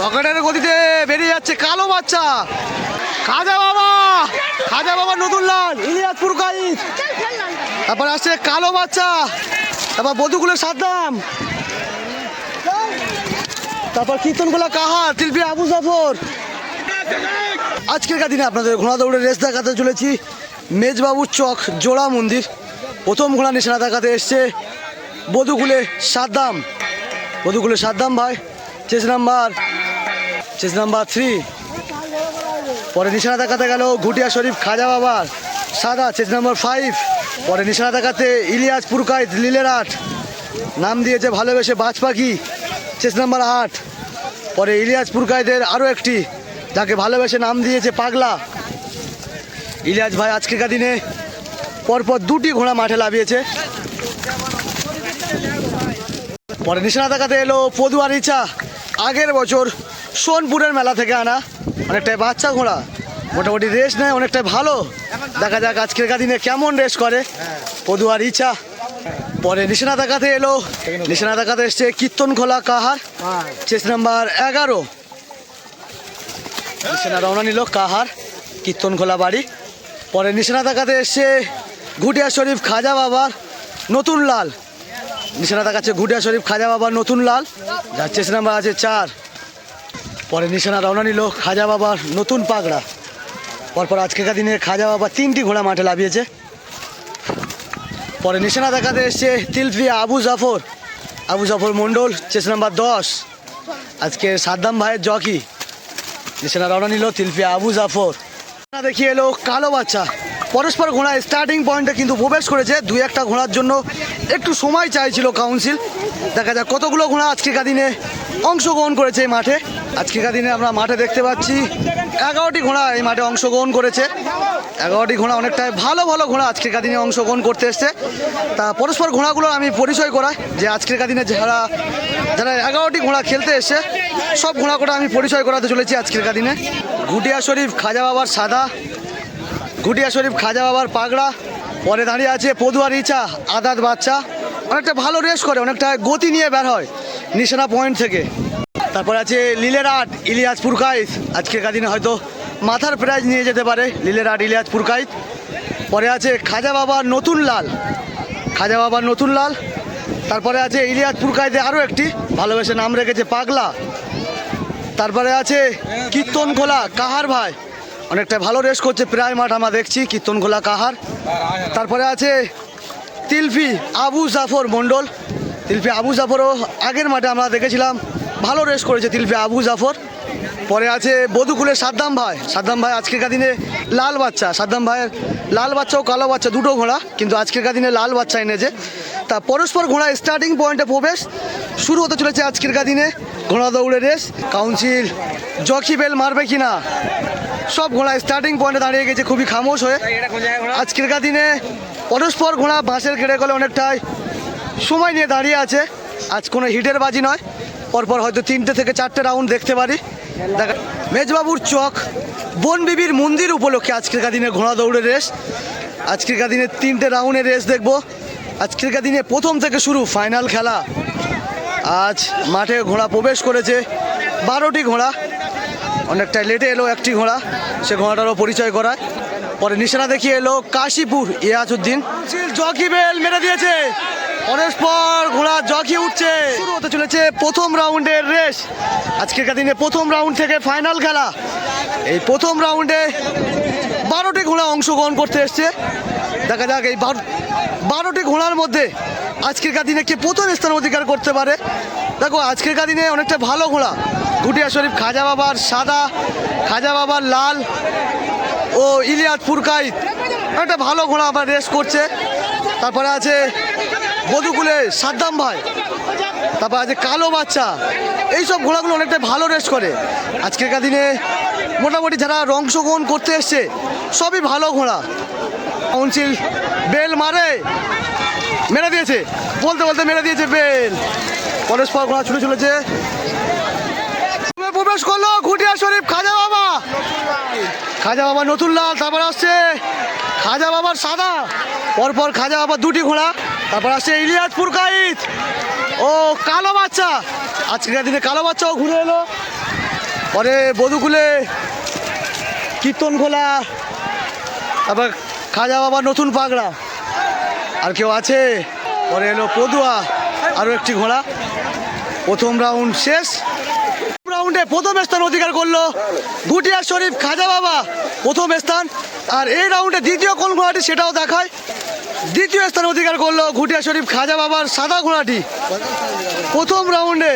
রকেটের গতিতে বেরিয়ে যাচ্ছে কালো বাচ্চা। খাজা বাবা! খাজা বাবা নতুন লাল ইলিয়াসপুর গাইড তারপর আসছে কালো বাচ্চা। তারপর বধুগুলো সাদ্দাম। তারপর কীর্তনগুলা কাহা শিল্পী আবু জাফর। আজকের দিনে আপনাদের ঘোড়া দৌড়ের রেস দেখাতে চলেছি। মেজবাবুর চক, জোড়া মন্দির। প্রথম ঘোড়া নিশানা দেখাতে এসছে বধুকুলে সাদ্দাম। বধুকুলে সাদ্দাম ভাই chess number. Chess number three পরে নিশানা দেখাতে গেল ঘুটিয়া শরীফ খাজা বাবার। সাদা চেস নাম্বার ফাইভ পরে নিশানা দেখাতে ইলিয়াস পুরকাইত লীলের আট। নাম দিয়েছে ভালোবেসে বাজ পাখি চেস নাম্বার আট। পরে ইলিয়াস পুরকাইদের আরও একটি, যাকে ভালোবেসে নাম দিয়েছে পাগলা। ইলিয়াস ভাই আজকের দিনে পরপর দুটি ঘোড়া মাঠে লাভিয়েছে পরে নিশানা দেখাতে এলো পদুয়ার ইচ্ছা আগের বছর সোনপুরের মেলা থেকে আনা অনেকটাই বাচ্চা ঘোড়া। মোটামুটি রেস নেয়, অনেকটাই ভালো। দেখা যাক আজকের দিনে কেমন রেস করে। পদুয়ার ইচ্ছা। পরে নিশানা দেখাতে এলো। নিশানা দেখাতে এসছে কীর্তন খোলা কাহার। চেস নাম্বার এগারো। নিশানা রওনা নিল কাহার কীর্তন খোলা বাড়ি। পরে নিশানা দেখাতে এসছে ঘুটিয়া শরীফ খাজা বাবার নতুন লাল। নিশানা দেখাচ্ছে ঘুটিয়া শরীফ খাজা বাবার নতুন লাল। যার চেস নাম্বার আছে চার। পরে নিশানা রওনা নিল খাজা বাবার নতুন পাগড়া। পরপর আজকেকার দিনে খাজা বাবা তিনটি ঘোড়া মাঠে লাভিয়েছে। পরে নিশানা দেখাতে এসছে তিলফিয়া আবু জাফর। আবু জাফর মণ্ডল, চেস নাম্বার দশ। আজকে সাদ্দাম ভাইয়ের জকি। নিশানা রওনা নিল তিলফিয়া আবু জাফর। দেখিয়ে এলো কালো বাচ্চা। পরস্পর ঘোড়া স্টার্টিং পয়েন্টে কিন্তু প্রবেশ করেছে। দুই একটা ঘোড়ার জন্য একটু সময় চাইছিল কাউন্সিল দেখা যাক কতগুলো ঘোড়া আজকেকার দিনে অংশগ্রহণ করেছে এই মাঠে। আজকেকার দিনে আমরা মাঠে দেখতে পাচ্ছি এগারোটি ঘোড়া এই মাঠে অংশগ্রহণ করেছে। এগারোটি ঘোড়া অনেকটাই ভালো ভালো ঘোড়া আজকের দিনে অংশগ্রহণ করতে এসছে। তা পরস্পর ঘোড়াগুলো আমি পরিচয় করাই যে আজকের দিনে যারা যারা এগারোটি ঘোড়া খেলতে এসছে সব ঘোড়া করে আমি পরিচয় করাতে চলেছি আজকের দিনে। ঘুটিয়া শরীফ, খাজা বাবার সাদা, গুটিয়া শরীফ, খাজা বাবার পাগড়া, পরে দাঁড়িয়ে আছে পদুয়ার ইচা আদাত বাচ্চা। অনেকটা ভালো রেস করে, অনেকটা গতি নিয়ে বের হয় নিশানা পয়েন্ট থেকে। তারপর আছে লীলের আট ইলিয়াস পুরকাইত। আজকের দিনে হয়তো মাথার প্রাইজ নিয়ে যেতে পারে লীলের আট ইলিয়াস পুরকাইত। পরে আছে খাজা বাবার নতুন লাল খাজা বাবার নতুন লাল তারপরে আছে ইলিয়াস পুরকাইতে আরও একটি, ভালোবেসে নাম রেখেছে পাগলা। তারপরে আছে কীর্তন খোলা, কাহার ভাই? অনেকটা ভালো রেস করছে, প্রায় মাঠ আমরা দেখছি, কীর্তন খোলা, কাহার। তারপরে আছে তিলফি আবু জাফর মণ্ডল। তিলফি আবু জাফরও আগের মাঠে আমরা দেখেছিলাম। ভালো রেস করেছে তিলফি আবু জাফর। পরে আছে বধুকুলের সাদ্দাম ভাই। সাদ্দাম ভাই আজকের দিনে লাল বাচ্চা। সাদ্দাম ভাইয়ের লাল বাচ্চা ও কালো বাচ্চা দুটো ঘোড়া, কিন্তু আজকের দিনে লাল বাচ্চা এনেছে। তা পরস্পর ঘোড়া স্টার্টিং পয়েন্টে প্রবেশ। শুরু হতে চলেছে আজকের দিনে ঘোড়া দৌড়ের রেস কাউন্সিল জকি বেল মারবে কি না সব ঘোড়া স্টার্টিং পয়েন্টে দাঁড়িয়ে গেছে, খুবই খামোশ হয়ে। আজকের দিনে পরস্পর ঘোড়া বাঁশের কেড়ে গেলে অনেকটাই সময় নিয়ে দাঁড়িয়ে আছে। আজ কোনো হিটের বাজি নয়। পরপর হয়তো তিনটে থেকে চারটে রাউন্ড দেখতে পারি। দেখা মেজবাবুর চক, বন বিবির মন্দির উপলক্ষে আজকের দিনে ঘোড়া দৌড়ের রেস আজকের দিনে তিনটে রাউন্ডের রেস দেখব। আজকের দিনে প্রথম থেকে শুরু ফাইনাল খেলা। আজ মাঠে ঘোড়া প্রবেশ করেছে বারোটি ঘোড়া। অনেকটা লেটে এলো একটি ঘোড়া, সে ঘোড়াটারও পরিচয় করায়। পরে নিশানা দেখিয়ে এলো কাশীপুর ইয়াজউদ্দিন জকি বেল মেরে দিয়েছে। পরস্পর ঘোড়া জকি উঠছে। শুরু হতে চলেছে প্রথম রাউন্ডের রেস। আজকের দিনে প্রথম রাউন্ড থেকে ফাইনাল খেলা। এই প্রথম রাউন্ডে বারোটি ঘোড়া অংশগ্রহণ করতে এসছে। দেখা যাক এই বারো বারোটি ঘোড়ার মধ্যে আজকের দিনে কে প্রথম স্থান অধিকার করতে পারে। দেখো আজকের দিনে অনেকটা ভালো ঘোড়া। ঘুটিয়া শরীফ, খাজা বাবার সাদা, খাজা বাবার লাল ও ইলিয়াস পুরকাইত একটা ভালো ঘোড়া আবার রেস করছে। তারপরে আছে বধুকুলে সাদ্দাম ভাই, তারপর আছে কালো বাচ্চা, এইসব ঘোড়াগুলো অনেকটা ভালো রেস করে। আজকেরকার দিনে মোটামুটি যারা অংশগ্রহণ করতে এসছে, সবই ভালো ঘোড়া। কাউন্সিল বেল মারে, মেরে দিয়েছে, বলতে বলতে মেরে দিয়েছে বেল। পরস্পর ঘোড়া ছুটে চলেছে। প্রবেশ করল ঘুটিয়া শরীফ, খাজা বাবা। খাজা বাবা নতুন লাল, তারপর আসছে খাজা বাবার সাদা। পরপর খাজা বাবার দুটি ঘোড়া। তারপর আসছে ইলিয়াস পুরকাইত ও, কালো বাচ্চা। আজকের দিনে কালো বাচ্চাও ঘুরে এলো। পরে বধুকুলে কীর্তন খোলা। তারপর খাজা বাবা নতুন পাগড়া। আর কেউ আছে? পরে এলো পদুয়া। আরও একটি ঘোড়া। প্রথম রাউন্ড শেষ। রাউন্ডে প্রথম স্থান অধিকার করল গুটিয়া শরীফ খাজা বাবা প্রথম স্থান। আর এই রাউন্ডে দ্বিতীয় কোন ঘোড়াটি সেটাও দেখায়। দ্বিতীয় স্থান অধিকার করল ঘুটিয়া শরীফ খাজা বাবার সাদা ঘোড়াটি। প্রথম রাউন্ডে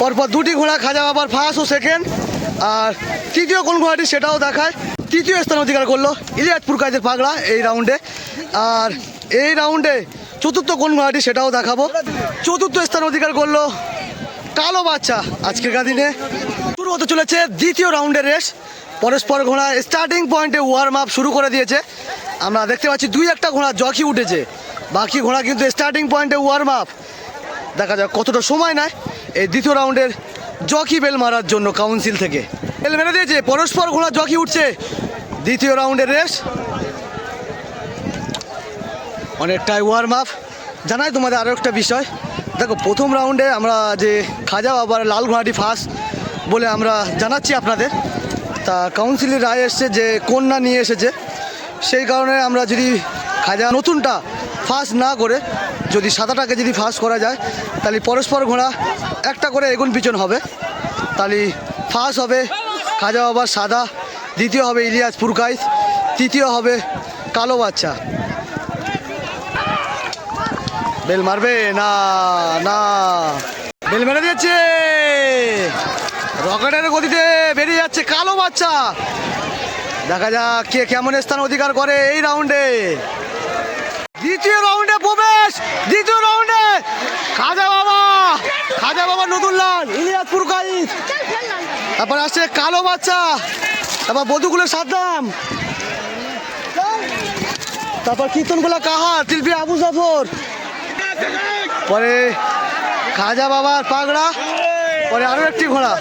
পরপর দুটি ঘোড়া খাজা বাবার ফার্স্ট ও সেকেন্ড আর তৃতীয় কোন ঘোড়াটি সেটাও দেখায়। তৃতীয় স্থান অধিকার করল ইলিয়াজপুর কাজের পাগড়া এই রাউন্ডে। আর এই রাউন্ডে চতুর্থ কোন ঘোড়াটি সেটাও দেখাবো। চতুর্থ স্থান অধিকার করল কালো বাচ্চা আজকের দিনে। শুরু হতে চলেছে দ্বিতীয় রাউন্ডের রেস। পরস্পর ঘোড়া স্টার্টিং পয়েন্টে ওয়ার্ম আপ শুরু করে দিয়েছে। আমরা দেখতে পাচ্ছি দুই একটা ঘোড়া, জকি উঠেছে। বাকি ঘোড়া কিন্তু স্টার্টিং পয়েন্টে ওয়ার্ম আপ দেখা যাক কতটা সময় নেয় এই দ্বিতীয় রাউন্ডের জকি বেল মারার জন্য কাউন্সিল থেকে। বেল মেরে দিয়েছে, পরস্পর ঘোড়া, জকি উঠছে। দ্বিতীয় রাউন্ডের রেস অনেকটাই ওয়ার্ম আপ জানাই তোমাদের আরও একটা বিষয়। দেখো, প্রথম রাউন্ডে আমরা যে খাজা বাবার লাল ঘোড়াটি ফার্স্ট বলে আমরা জানাচ্ছি আপনাদের। তা কাউন্সিলের রায় এসছে যে কন্যা নিয়ে এসেছে। সেই কারণে আমরা যদি খাজা নতুনটা ফার্স্ট না করে, যদি সাদাটাকে যদি ফার্স্ট করা যায়, তাহলে পরস্পর ঘোড়া একটা করে এগুন পিছন হবে। তাহলে ফার্স্ট হবে খাজা বাবার সাদা, দ্বিতীয় হবে ইলিয়াস পুরকাইত, তৃতীয় হবে কালো বাচ্চা। বেল মারবে? না না। বেল মেরে দিয়েছে! রকেটের গতিতে বেরিয়ে যাচ্ছে কালো বাচ্চা। দেখা যাক কে কেমন স্থান অধিকার করে এই রাউন্ডে। দ্বিতীয় রাউন্ডে প্রবেশ, দ্বিতীয় রাউন্ডে খাজা বাবা খাজা বাবা নতুন লাল ইলিয়াসপুর কাইত তারপর আসছে কালো বাচ্চা, তারপর বধুকুলের সাদ্দাম। তারপর কীর্তনগুলা কাহা তিলপি আবু জাফর। পরে খাজা বাবার পাগড়া, পরে আরও একটি ঘোড়া।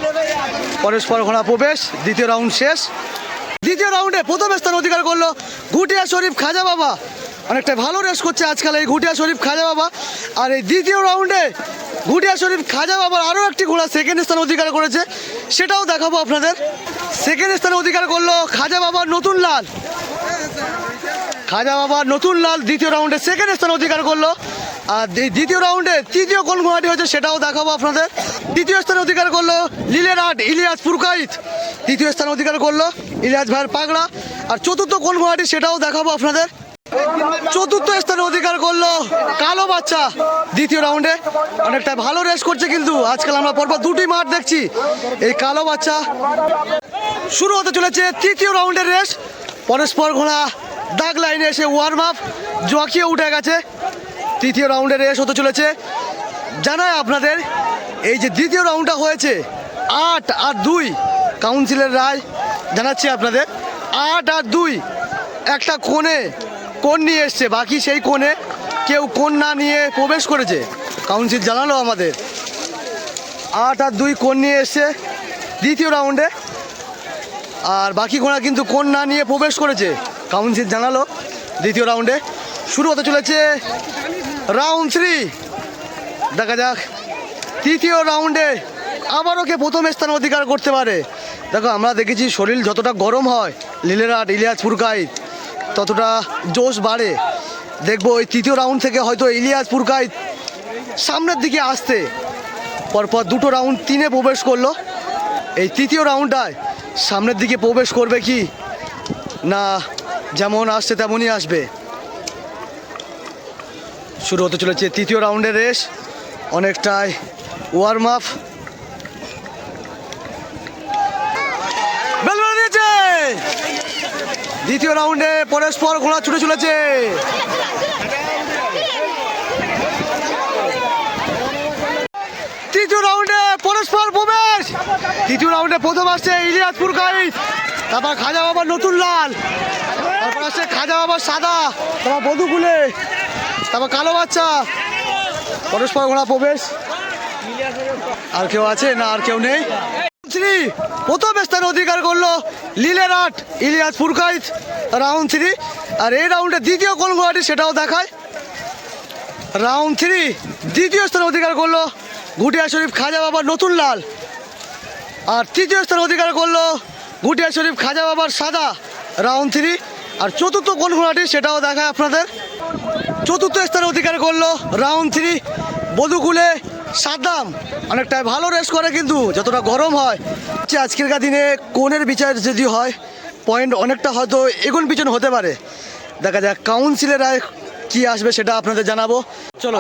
পরস্পর ঘোড়া প্রবেশ, দ্বিতীয় রাউন্ড শেষ। দ্বিতীয় রাউন্ডে প্রথম স্থান অধিকার করল ঘুটিয়া শরীফ খাজা বাবা। অনেকটা ভালো রেস করছে আজকাল এই ঘুটিয়া শরীফ খাজা বাবা। আর এই দ্বিতীয় রাউন্ডে ঘুটিয়া শরীফ খাজা বাবার আরও একটি ঘোড়া সেকেন্ড স্থান অধিকার করেছে, সেটাও দেখাবো আপনাদের। সেকেন্ড স্থানে অধিকার করল খাজা বাবার নতুন লাল। খাজা বাবা নতুন লাল, দ্বিতীয় রাউন্ডে সেকেন্ড স্থান অধিকার করল। আর দ্বিতীয় রাউন্ডে তৃতীয় কোন ঘোড়াটি হয়েছে সেটাও দেখাবো আপনাদের। দ্বিতীয় স্থান অধিকার করল লিলের আট, ইলিয়াস পুরকাইত। তৃতীয় স্থান অধিকার করল ইলিয়াস ভাইয়ের পাগড়া। আর চতুর্থ কোন ঘোড়াটি সেটাও দেখাবো আপনাদের। চতুর্থ স্থানে অধিকার করল কালো বাচ্চা দ্বিতীয় রাউন্ডে। অনেকটা ভালো রেস করছে কিন্তু আজকাল আমরা পরপর দুটি মাঠ দেখছি। এই কালো বাচ্চা শুরু হতে চলেছে তৃতীয় রাউন্ডের রেস। পরস্পর ঘোড়া দাগ লাইনে এসে ওয়ার্ম আপ জকিয়ে উঠে গেছে। তৃতীয় রাউন্ডে রেস হতে চলেছে। জানায় আপনাদের, এই যে দ্বিতীয় রাউন্ডটা হয়েছে, আট আর দুই, কাউন্সিলের রায়, জানাচ্ছি আপনাদের, আট আর দুই, একটা কোণে কোন নিয়ে এসছে, বাকি সেই কোণে কেউ কোন না নিয়ে প্রবেশ করেছে। কাউন্সিল জানালো আমাদের। আট আর দুই কোণ নিয়ে এসছে দ্বিতীয় রাউন্ডে। আর বাকি ঘোড়া কিন্তু কোন না নিয়ে প্রবেশ করেছে, কাউন্সিল জানালো দ্বিতীয় রাউন্ডে। শুরু হতে চলেছে রাউন্ড থ্রি। দেখা যাক, তৃতীয় রাউন্ডে আবারও কে প্রথম স্থান অধিকার করতে পারে। দেখো, আমরা দেখেছি শরীর যতটা গরম হয়, লীলেরাট, ইলিয়াস পুরকাইত ততটা জোশ বাড়ে। দেখব ওই তৃতীয় রাউন্ড থেকে হয়তো ইলিয়াস পুরকাইত সামনের দিকে আসতে। পরপর দুটো রাউন্ড তিনে প্রবেশ করল। এই তৃতীয় রাউন্ডটায় সামনের দিকে প্রবেশ করবে কি? না, যেমন আসছে তেমনই আসবে। শুরু হতে চলেছে তৃতীয় রাউন্ডের রেস। অনেকটাই ওয়ার্ম আপ দ্বিতীয় রাউন্ডে পরস্পর ঘোড়া ছুটে চলেছে। তৃতীয় রাউন্ডে পরস্পর প্রবেশ। তৃতীয় রাউন্ডে প্রথম আসছে ইলিয়াসপুর গাইড তারপর খাজা বাবার নতুন লাল। তারপর আসছে খাজা বাবার সাদা। তারপর বধুকুলে তারপর কালো বাচ্চা। পরস্পর ঘোড়া প্রবেশ। আর কেউ আছে? না, আর কেউ নেই। থ্রি, প্রথম স্থান অধিকার করল লীলের আট, ইলিয়াস ফুরকাইত, রাউন্ড থ্রি। আর এই রাউন্ডে দ্বিতীয় কোন ঘোড়াটি সেটাও দেখায়। রাউন্ড থ্রি, দ্বিতীয় স্থান অধিকার করল ঘুটিয়া শরীফ খাজা বাবার নতুন লাল। আর তৃতীয় স্থান অধিকার করল গুটিয়া শরীফ খাজা বাবার সাদা। Round three. আর চতুর্থ কোন ঘোড়াটি সেটাও দেখায় আপনাদের। চতুর্থ স্থানে অধিকার করল রাউন্ড থ্রি। বধুকুলে সাদ্দাম অনেকটাই ভালো রেস করে কিন্তু যতটা গরম হয় যে আজকেরকার দিনে কোনের বিচার যদি হয় পয়েন্ট অনেকটা হয়তো এগুন পিছন হতে পারে। দেখা যাক কাউন্সিলের রায় কি আসবে সেটা আপনাদের জানাব। চলো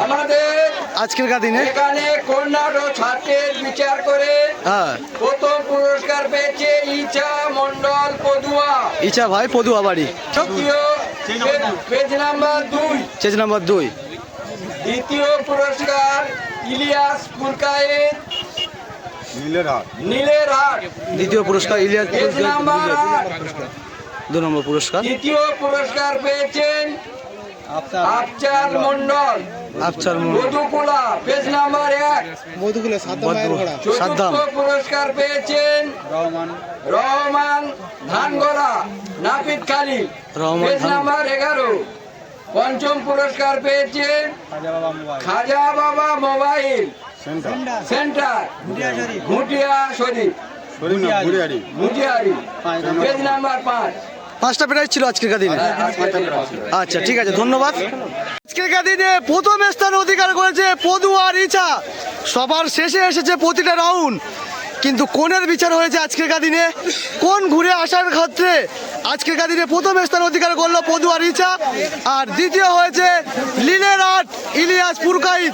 আজকেরকার দিনে এখানে কন্যাড ছাত্রের বিচার করে হ্যাঁ। প্রথম পুরস্কার পেয়েছে ইচা মন্ডল পদুয়া। ইচ্ছা ভাই পদুয়া বাড়ি। পেজ নাম্বার দুই। চেজ নাম্বার দুই। দ্বিতীয় পুরস্কার ইলিয়াস পুরকায়েত। নীলের হাট দ্বিতীয় পুরস্কার ইলিয়াস পেজ নাম্বার দু নম্বর পুরস্কার। দ্বিতীয় পুরস্কার পেয়েছেন আফচার মন্ডল মধুকুলা পেজ নাম্বার এক। সাদ্দাম পুরস্কার পেয়েছেন রহমান। ধানগড়া নাপিত রহমান পেজ নাম্বার এগারো। পঞ্চম পুরস্কার পেয়েছেন Khaja Baba mobile. Centre. Ghutiya Sharif. Ghutiari page number পাঁচ। পাঁচটা প্রাইজ ছিল আজকের দিনে। আচ্ছা ঠিক আছে, ধন্যবাদ। আজকের দিনে প্রথম স্থান অধিকার করেছে পদু আর ইছা সবার শেষে এসেছে প্রতিটা রাউন্ড। কিন্তু কোনের বিচার হয়েছে আজকের দিনে? কোন ঘুরে আসার ক্ষেত্রে আজকের দিনে প্রথম স্থান অধিকার করল পদু আর ইছা আর দ্বিতীয় হয়েছে লিনের আট ইলিয়াস পুরকাইত।